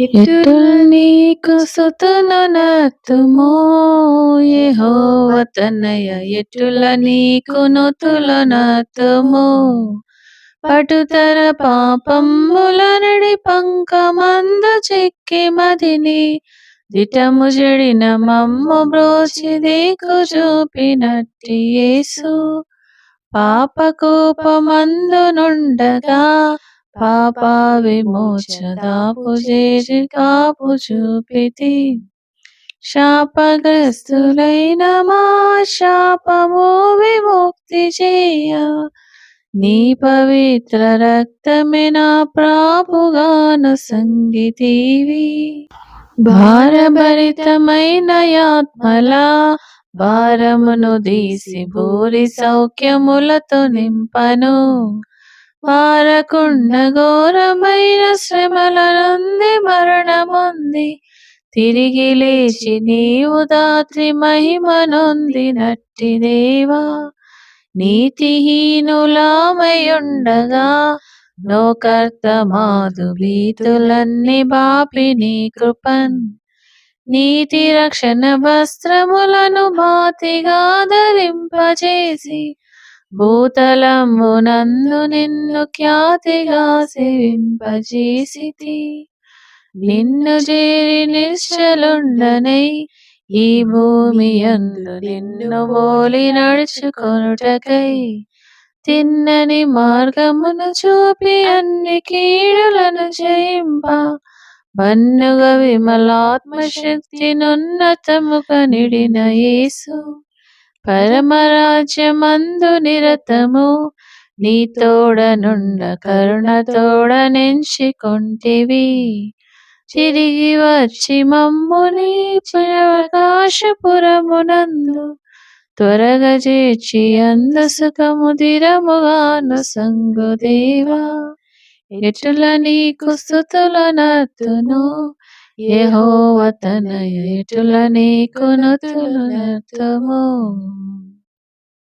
ఎటుల్ నీకు సుతులు నతుమో యెహోవ తనయ ఎటుల నీకు నుతులు నతుమో పటుతర పాపమ్ముల నడి పంకమందు చెక్కి మదిని దిటము జడిన మమ్ము బ్రోచి దిక్కు చూపినట్టి యేసు. పాప కోపమందు నుండగా పాప విమోచదాపు చేసి కాపు చూపితి శాపగ్రస్తులైన మా శాపము విముక్తి చేయ నీ పవిత్ర రక్తమే నా ప్రాపుగాను సంగీతీవి భారభరితమైన ఆత్మలా భారమును దీసి భూరి సౌఖ్యములతో నింపను వారకుండ ఘోరమైన శ్రమలనుంది మరణముంది. తిరిగి లేచి నీవు దాత్రి మహిమ నొందినట్టి దేవా. నీతిహీనులామయుండగా నోకర్త మాదు భీతులన్నీ బాపి నీ కృపన్. నీతి రక్షణ వస్త్రములను బాతిగా ధరింపజేసి భూతలమునందు నిన్ను ఖ్యాతిగా సేవింపజేసి నిన్ను చేరి నిశ్చలుండనై ఈ భూమి అందు నిన్ను బోలి నడుచుకొనుటకై తిన్నని మార్గమును చూపి అన్ని కీడులను జయింప బన్నుగ విమలాత్మశక్తి నున్నతముగా నిడిన యేసు. పరమరాజ్యమందు నిరతము నీ తోడనుండ కరుణ తోడనెంచికొంటివి తిరిగి వచ్చి మమ్ముని అవకాశపురమునందు త్వరగా చేర్చి అందు సుఖము దిరముగాను సంగుదేవా ఎటుల నీకు స్థుతుల నతును యెహోవ ఎటుల నీకు నుతులు నతుము